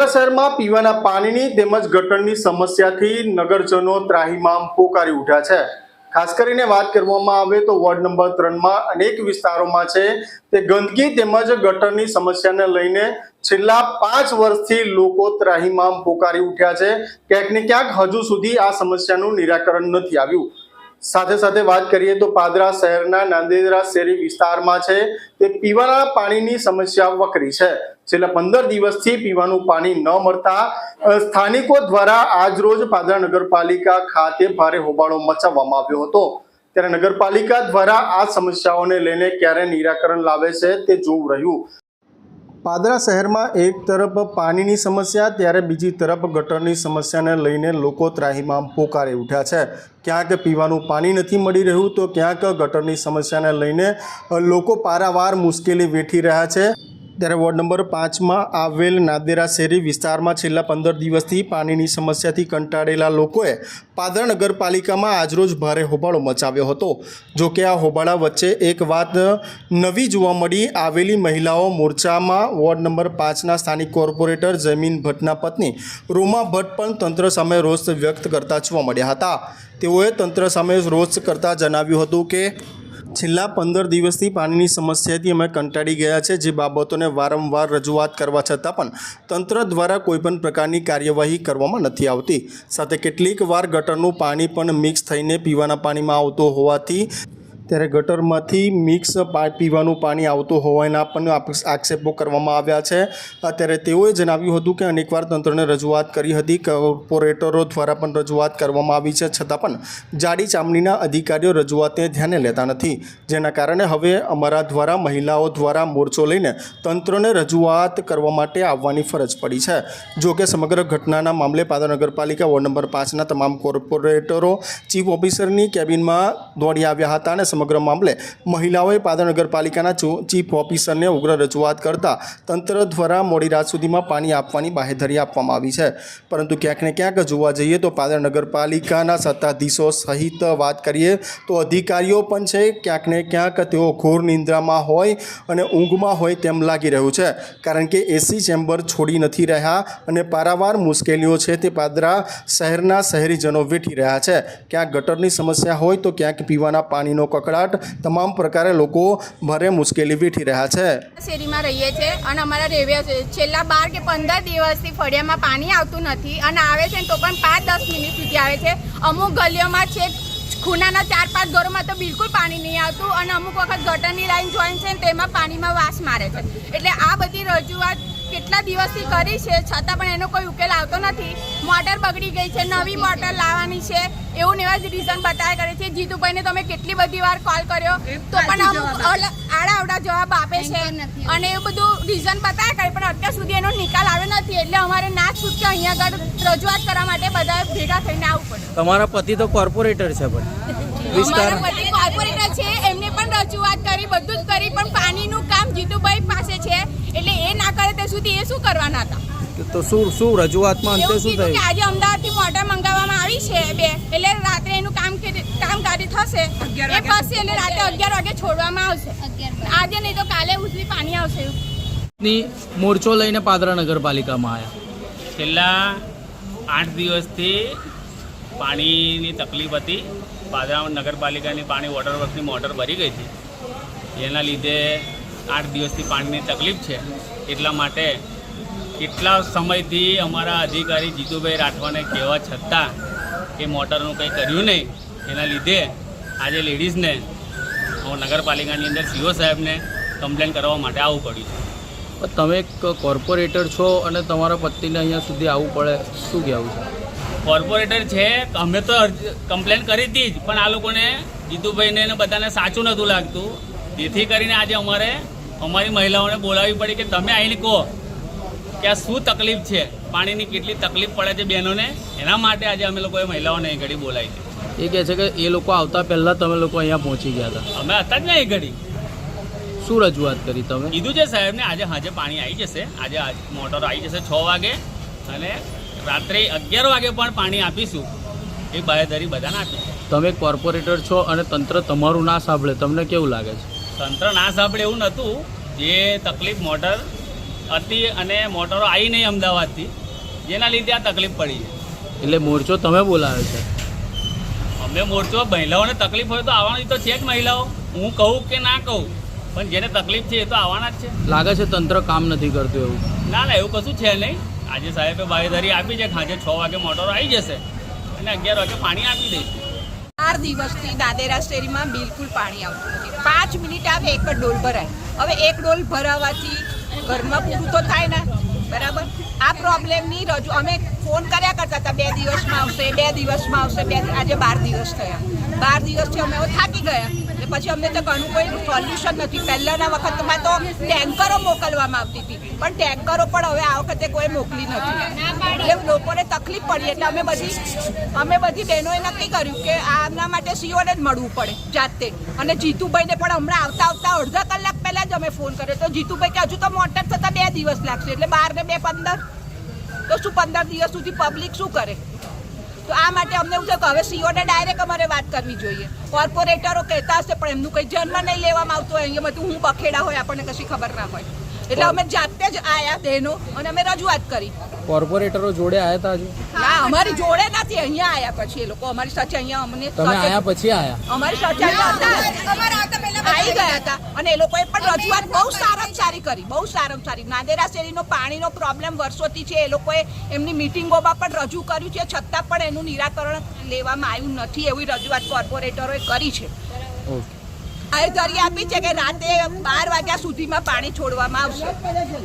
પાદરા શહેરમાં પીવાના પાણીની તેમજ ગટરની સમસ્યાથી નગરજનો ત્રાહિમામ પોકારી ઉઠ્યા છે. ખાસ કરીને વાત કરવામાં આવે તો વોર્ડ નંબર ત્રણમાં અનેક વિસ્તારોમાં છે તે ગંદકી તેમજ ગટરની સમસ્યાને લઈને છેલ્લા પાંચ વર્ષથી લોકો ત્રાહિમામ પોકારી ઉઠ્યા છે. ક્યાંક ને ક્યાંક હજુ સુધી આ સમસ્યાનું નિરાકરણ નથી આવ્યું. સાથે સાથે વાત કરીએ તો પાદરા શહેરના નાંદેદરા શેરી વિસ્તારમાં છે. તે પીવાના પાણીની સમસ્યા વકરી છે. છેલ્લા પંદર દિવસથી પીવાનું પાણી ન મળતા સ્થાનિકો દ્વારા આજરોજ પાદરા નગરપાલિકા ખાતે ભારે હોબાળો મચાવવામાં આવ્યો હતો. ત્યારે નગરપાલિકા દ્વારા આ સમસ્યાઓને લઈને ક્યારે નિરાકરણ લાવે છે તે જોવું રહ્યું. પાદરા શહેરમાં એક તરફ પાણીની સમસ્યા, ત્યારે બીજી તરફ ગટરની સમસ્યાને લઈને લોકો ત્રાહીમાં પોકારી ઉઠ્યા છે. ક્યાંક પીવાનું પાણી નથી મળી રહ્યું, તો ક્યાંક ગટરની સમસ્યાને લઈને લોકો પારાવાર મુશ્કેલી વેઠી રહ્યા છે. ત્યારે વોર્ડ નંબર પાંચમાં આવેલ નાદેરા શેરી વિસ્તારમાં છેલ્લા પંદર દિવસથી પાણીની સમસ્યાથી કંટાળેલા લોકોએ પાદરા નગરપાલિકામાં આજરોજ ભારે હોબાળો મચાવ્યો હતો. જો કે આ હોબાળા વચ્ચે એક વાત નવી જોવા મળી. આવેલી મહિલાઓ મોરચામાં વોર્ડ નંબર પાંચના સ્થાનિક કોર્પોરેટર જમીન ભટ્ટના પત્ની રૂમા ભટ્ટ પણ તંત્ર સામે રોષ વ્યક્ત કરતા જોવા મળ્યા હતા. તેઓએ તંત્ર સામે રોષ કરતા જણાવ્યું હતું કે છેલ્લા પંદર દિવસથી પાણીની સમસ્યાથી અમે કંટાળી ગયા છે, જે બાબતોને વારંવાર રજૂઆત કરવા છતાં પણ તંત્ર દ્વારા કોઈપણ પ્રકારની કાર્યવાહી કરવામાં નથી આવતી. સાથે કેટલીક વાર ગટરનું પાણી પણ મિક્સ થઈને પીવાના પાણીમાં આવતું હોવાથી ત્યારે ગટરમાંથી મિક્સ પીવાનું પાણી આવતું હોવાના પણ આક્ષેપો કરવામાં આવ્યા છે. અત્યારે તેઓએ જણાવ્યું હતું કે અનેકવાર તંત્રને રજૂઆત કરી હતી. કોર્પોરેટરો દ્વારા પણ રજૂઆત કરવામાં આવી છે. છતાં પણ જાડી ચામડીના અધિકારીઓ રજૂઆતને ધ્યાને લેતા નથી. જેના કારણે હવે અમારા દ્વારા, મહિલાઓ દ્વારા મોરચો લઈને તંત્રને રજૂઆત કરવા માટે આવવાની ફરજ પડી છે. જોકે સમગ્ર ઘટનાના મામલે પાદર નગરપાલિકા વોર્ડ નંબર પાંચના તમામ કોર્પોરેટરો, ચીફ ઓફિસરની કેબિનમાં દોડી આવ્યા હતા અને સમગ્ર મામલે મહિલાઓએ પાદર નગરપાલિકાના ચીફ ઓફિસરને ઉગ્ર રજૂઆત કરતા તંત્ર દ્વારા મોડી રાત સુધીમાં પાણી આપવાની બાહેધરી આપવામાં આવી છે. પરંતુ ક્યાંક ને ક્યાંક જોવા જઈએ તો પાદર નગરપાલિકાના સત્તાધીશો સહિત વાત કરીએ તો અધિકારીઓ પણ છે. ક્યાંક ને ક્યાંક તેઓ ઘોર નિંદ્રામાં હોય અને ઊંઘમાં હોય તેમ લાગી રહ્યું છે. કારણ કે એસી ચેમ્બર છોડી નથી રહ્યા અને પારાવાર મુશ્કેલીઓ છે તે પાદરા શહેરના શહેરીજનો વેઠી રહ્યા છે. ક્યાંક ગટરની સમસ્યા હોય તો ક્યાંક પીવાના પાણીનો કકડાટ તમામ પ્રકારે લોકો ભારે મુશ્કેલી વેઠી રહ્યા છે. શેરીમાં રહીએ છીએ અને અમારા રેવે છેલ્લા બાર કે પંદર દિવસથી ફળિયામાં પાણી આવતું નથી અને આવે છે તો પણ પાંચ દસ મિનિટ સુધી આવે છે. અમુક ગલીઓમાં છે ખૂનાના ચાર પાંચ ઘરોમાં તો બિલકુલ પાણી નહીં આવતું અને અમુક વખત ગટરની લાઈન જોઈન છે તેમાં પાણીમાં વાસ મારે છે. એટલે આ બધી રજૂઆત કેટલા દિવસથી કરી છે છતાં પણ એનો કોઈ ઉકેલ આવતો નથી. મોટર બગડી ગઈ છે નવી મોટર લાવવાની છે. એવું ને એવા જ રીઝન બતાવ્યા કરે છે. જીતુભાઈને તમે કેટલી બધી વાર કોલ કર્યો. તો પણ અમુક આડા આવડા જવાબ આપે છે. અને એવું બધું રીઝન બતાવ્યા કરે પણ અત્યાર સુધી એનો નિકાલ આવ્યો નથી. એટલે અમારે ના છૂટકે અહીંયા આગળ રજૂઆત કરવા માટે બધા ભેગા થઈને આવવું પડે. તમારા પતિ તો કોર્પોરેટર છે પણ. વિસ્તાર. કોર્પોરેટર છે એમને પણ રજૂઆત કરી બધું જ કરી પણ પાણીનું કામ જીતુભાઈ પાસે છે એટલે એ ના કરે ત્યાં સુધી એ શું કરવાના હતા? તો શું શું રજૂઆતમાં અંતે શું થયું? આજે અમદાવાદથી મોટર મંગાવવામાં આવી છે બે એટલે રાત્રે એનું કામ કામકારી થશે. એ પછી એટલે રાતે અગિયાર વાગે છોડવામાં આવશે. આજે નહીં તો કાલે ઉજવી પાણી આવશે. ની મોરચો લઈને પાદરા નગરપાલિકામાં આવ્યા છેલ્લા આઠ દિવસથી પાણીની તકલીફ હતી. પાદરા નગરપાલિકાની પાણી વોટર વર્કની મોટર ભરી ગઈ હતી એના લીધે આઠ દિવસથી પાણીની તકલીફ છે. એટલા માટે કેટલા સમયથી અમારા અધિકારી જીતુભાઈ રાઠવાને કહેવા છતાં એ મોટરનું કંઈ કર્યું નહીં. એના લીધે આજે લેડીઝને નગરપાલિકાની અંદર સીઓ સાહેબને કમ્પ્લેન કરવા માટે આવવું પડ્યું તમે એક કોર્પોરેટર છો અને તમારા પતિને અહીંયા સુધી આવવું પડે. શું કહેવું છે? કોર્પોરેટર છે અમે તો કમ્પ્લેન કરી હતી જ પણ આ લોકોને જીતુભાઈને બધાને સાચું નહોતું લાગતું. જેથી કરીને આજે અમારે અમારી મહિલાઓને બોલાવવી પડી કે તમે આવીને કહો કે આ શું તકલીફ છે? પાણીની કેટલી તકલીફ પડે છે બહેનોને? એના માટે આજે અમે લોકોએ મહિલાઓને અહીં ઘડી બોલાવી છે. એ કહે છે કે એ લોકો આવતા પહેલાં તમે લોકો અહીંયા પહોંચી ગયા હતા. અમે હતા જ ને અહીં ઘડી. શું રજૂઆત કરી તમે? કીધું છે સાહેબને આજે હાજે પાણી આવી જશે. આજે મોટર આવી જશે છ વાગે. અને રાત્રે અગિયાર વાગે પણ પાણી આપીશું. એ બાહેધરી બધાને આપી તમે કોર્પોરેટર છો અને તંત્ર તમારું ના સાંભળે તમને કેવું લાગે છે? તંત્ર ના સાંભળે એવું નહોતું. જે તકલીફ મોટર હતી અને મોટરો આવી નહીં અમદાવાદથી જેના લીધે આ તકલીફ પડી છે એટલે મોરચો તમે બોલાવ્યો છે? અમે મોરચો મહિલાઓને તકલીફ હોય તો આવવાની તો છે જ મહિલાઓ. હું કહું કે ના કહું પણ જેને તકલીફ છે એ તો આવવાના જ છે. લાગે છે તંત્ર કામ નથી કરતું એવું? ના ના એવું કશું છે નહીં. આજે સાહેબે બાહેધરી આપી છે, ખાંજે છ વાગે મોટરો આવી જશે અને અગિયાર વાગે પાણી આપી દઈશું ચાર દિવસથી દાદેરા શેરીમાં બિલકુલ પાણી આવતું નથી. પાંચ મિનિટ આવે, એક જ ડોલ ભરાય. હવે એક ડોલ ભરાવાથી ઘરમાં પૂરું તો થાય ને. બરાબર? આ પ્રોબ્લેમની રજૂ અમે ફોન કર્યા કરતા હતા, બે દિવસમાં આવશે, બે દિવસમાં આવશે, બે આજે બાર દિવસ થયા. બાર દિવસથી અમે થાકી ગયા. એટલે પછી અમને તો ઘણું કોઈ સોલ્યુશન નથી. પહેલાંના વખતમાં તો ટેન્કરો મોકલવામાં આવતી હતી. પણ ટેન્કરો પણ હવે આ વખતે કોઈ મોકલી નથી. એટલે લોકોને તકલીફ પડી. એટલે અમે બધી અમે બધી બહેનોએ નક્કી કર્યું કે આના માટે સીઓને જ મળવું પડે જાતે. અને જીતુભાઈને પણ હમણાં આવતા આવતા અડધા કલાક પહેલાં જ અમે ફોન કર્યો. તો જીતુભાઈ કે હજુ તો મોટર થતા બે દિવસ લાગશે. એટલે બાર ને બે પંદર. તો શું પંદર દિવસ સુધી પબ્લિક શું કરે? તો આ માટે અમને એવું છે કે હવે સીઓને ડાયરેક્ટ અમારે વાત કરવી જોઈએ. કોર્પોરેટરો કહેતા હશે, પણ એમનું કંઈ જન્મ નહીં લેવામાં આવતું હોય. અહીંયા બધું હું બખેડા હોય, આપણને કશી ખબર ના હોય. એટલે અમે જાતે જ આયા તેનો અને અમે રજૂઆત કરી. કોર્પોરેટરો જોડે આયા તા ના અમારી જોડે નથી અહીંયા આયા પછી એ લોકો. અમારી સાથે અહીંયા અમને તમે આયા પછી આયા? અમારી સાથે હતા. આવી ગયા હતા. અને એ લોકોએ પણ રજૂઆત બહુ સારામાં સારી કરી બહુ સારામાં સારી નાદેરા શેરીનો પાણીનો પ્રોબ્લેમ વર્ષોથી છે એ લોકોએ એમની મિટિંગોમાં પણ રજૂ કર્યું છે છતાં પણ એનું નિરાકરણ લેવામાં આવ્યું નથી એવી રજૂઆત કોર્પોરેટરોએ કરી છે. ઓકે. આ ધરી આપી છે કે રાતે બાર વાગ્યા સુધીમાં પાણી છોડવામાં આવશે.